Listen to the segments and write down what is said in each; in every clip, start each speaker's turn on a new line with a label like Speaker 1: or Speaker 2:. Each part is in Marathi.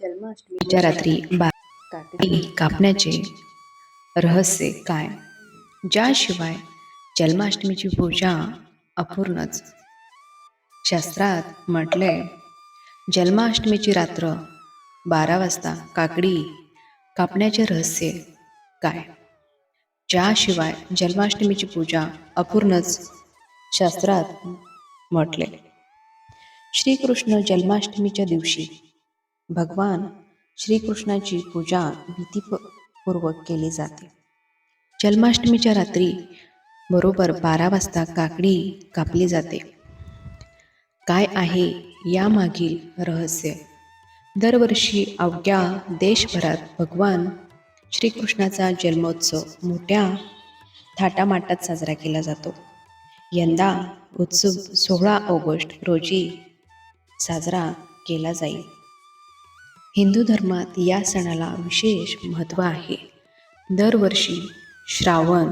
Speaker 1: जन्माष्टमीच्या रात्री बा काकडी कापण्याचे रहस्य काय? ज्याशिवाय जन्माष्टमीची पूजा अपूर्णच. शास्त्रात म्हटले जन्माष्टमीची रात्र बारा वाजता काकडी कापण्याचे रहस्य काय? ज्याशिवाय जन्माष्टमीची पूजा अपूर्णच. शास्त्रात म्हटले श्रीकृष्ण जन्माष्टमीच्या दिवशी भगवान श्रीकृष्णाची पूजा भीतीपूर्वक केली जाते. जन्माष्टमीच्या रात्री बरोबर बारा वाजता काकडी कापली जाते. काय आहे यामागील रहस्य? दरवर्षी अवघ्या देशभरात भगवान श्रीकृष्णाचा जन्मोत्सव मोठ्या थाटामाटात साजरा केला जातो. यंदा उत्सव सोळा ऑगस्ट रोजी साजरा केला जाईल. हिंदू धर्मात या सणाला विशेष महत्त्व आहे. दरवर्षी श्रावण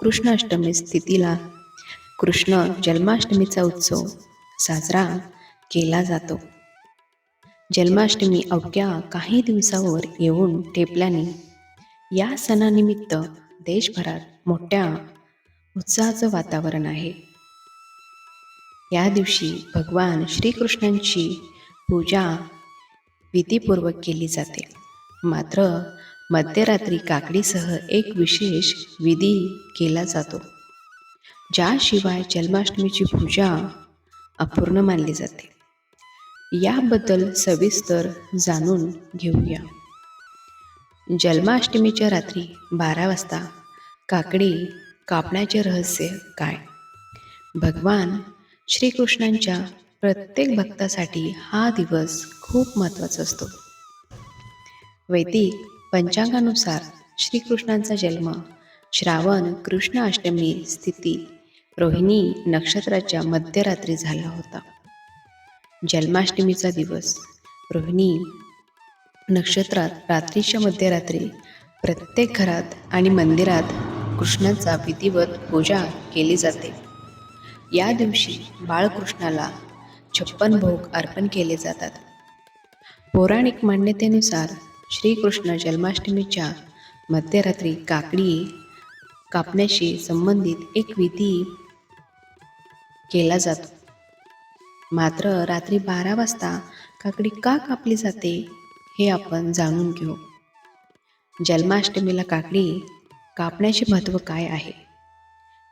Speaker 1: कृष्णाष्टमी स्थितीला कृष्ण जन्माष्टमीचा उत्सव साजरा केला जातो. जन्माष्टमी अवघ्या काही दिवसावर येऊन ठेपल्याने या सणानिमित्त देशभरात मोठ्या उत्साहाचं वातावरण आहे. या दिवशी भगवान श्रीकृष्णांची पूजा विधीपूर्वक केली जाते. मात्र मध्यरात्री काकडीसह एक विशेष विधी केला जातो ज्याशिवाय जन्माष्टमीची पूजा अपूर्ण मानली जाते. याबद्दल सविस्तर जाणून घेऊया. जन्माष्टमीच्या रात्री बारा वाजता काकडी कापण्याचे रहस्य काय? भगवान श्रीकृष्णांच्या प्रत्येक भक्तासाठी हा दिवस खूप महत्त्वाचा असतो. वैदिक पंचांगानुसार श्रीकृष्णांचा जन्म श्रावण कृष्ण अष्टमी स्थिती रोहिणी नक्षत्राच्या मध्यरात्री झाला होता. जन्माष्टमीचा दिवस रोहिणी नक्षत्रात रात्रीच्या मध्यरात्री प्रत्येक घरात आणि मंदिरात कृष्णाचा विधिवत पूजा केली जाते. या दिवशी बाळकृष्णाला छप्पन भोग अर्पण केले जातात. पौराणिक मान्यतेनुसार श्रीकृष्ण जन्माष्टमीच्या मध्यरात्री काकडी कापण्याशी संबंधित एक विधी केला जातो. मात्र रात्री बारा वाजता काकडी का कापली जाते हे आपण जाणून घेऊ. जन्माष्टमीला काकडी कापण्याचे महत्त्व काय आहे?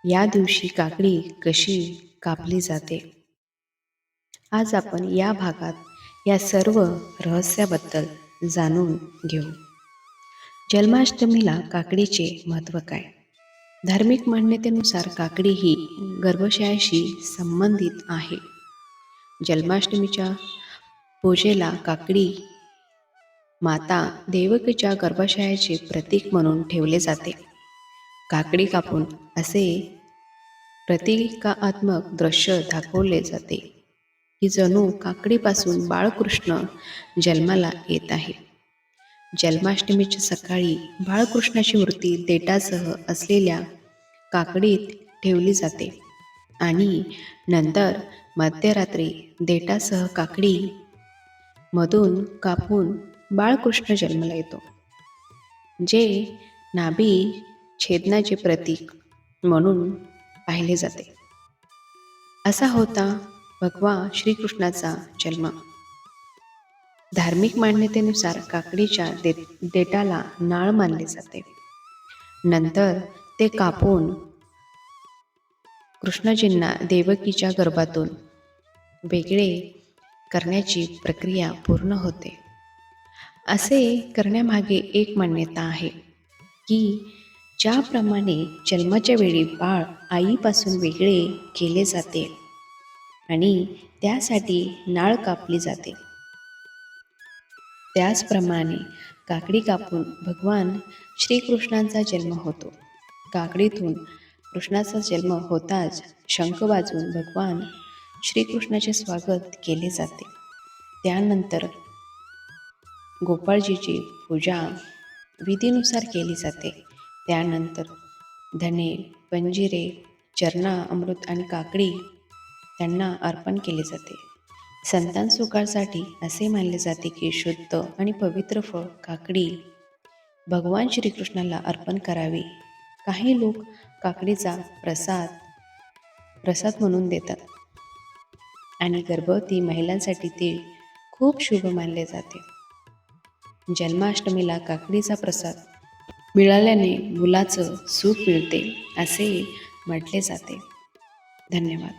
Speaker 1: या दिवशी काकडी कशी कापली जाते? आज आपण या भागात या सर्व रहस्याबद्दल जाणून घेऊ. जन्माष्टमीला काकडीचे महत्त्व काय? धार्मिक मान्यतेनुसार काकडी ही गर्भाशयाशी संबंधित आहे. जन्माष्टमीच्या पूजेला काकडी माता देवकीच्या गर्भाशयाचे प्रतीक म्हणून ठेवले जाते. काकडी कापून असे प्रतिकात्मक दृश्य दाखवले जाते. की जणू काकडीपासून बाळकृष्ण जन्माला येत आहे. जन्माष्टमीच्या सकाळी बाळकृष्णाची मूर्ती देटासह असलेल्या काकडीत ठेवली जाते आणि नंतर मध्यरात्री देटासह काकडी मधून कापून बाळकृष्ण जन्माला येतो. जे नाभी छेदनाचे प्रतीक म्हणून पाहिले जाते. असा होता भगवा श्रीकृष्णाचा जन्म. धार्मिक मान्यतेनुसार काकडीच्या दे देटाला नाळ मानले जाते. नंतर ते कापून कृष्णजींना देवकीच्या गर्भातून वेगळे करण्याची प्रक्रिया पूर्ण होते. असे करण्यामागे एक मान्यता आहे की ज्याप्रमाणे जन्माच्या वेळी बाळ आईपासून वेगळे केले जाते आणि त्यासाठी नाळ कापली जाते. त्याचप्रमाणे काकडी कापून भगवान श्रीकृष्णांचा जन्म होतो. काकडीतून कृष्णाचा जन्म होताच शंख वाजवून भगवान श्रीकृष्णाचे स्वागत केले जाते. त्यानंतर गोपाळजीची पूजा विधीनुसार केली जाते. त्यानंतर धने पंजिरे चरणा अमृत आणि काकडी त्यांना अर्पण केले जाते. संतान सुखासाठी असे मानले जाते की शुद्ध आणि पवित्र फळ काकडी भगवान श्रीकृष्णाला अर्पण करावी. काही लोक काकडीचा प्रसाद प्रसाद म्हणून देतात आणि गर्भवती महिलांसाठी ते खूप शुभ मानले जाते. जन्माष्टमीला काकडीचा प्रसाद मिळाल्याने मुलाचं सुख मिळते असे म्हटले जाते. धन्यवाद.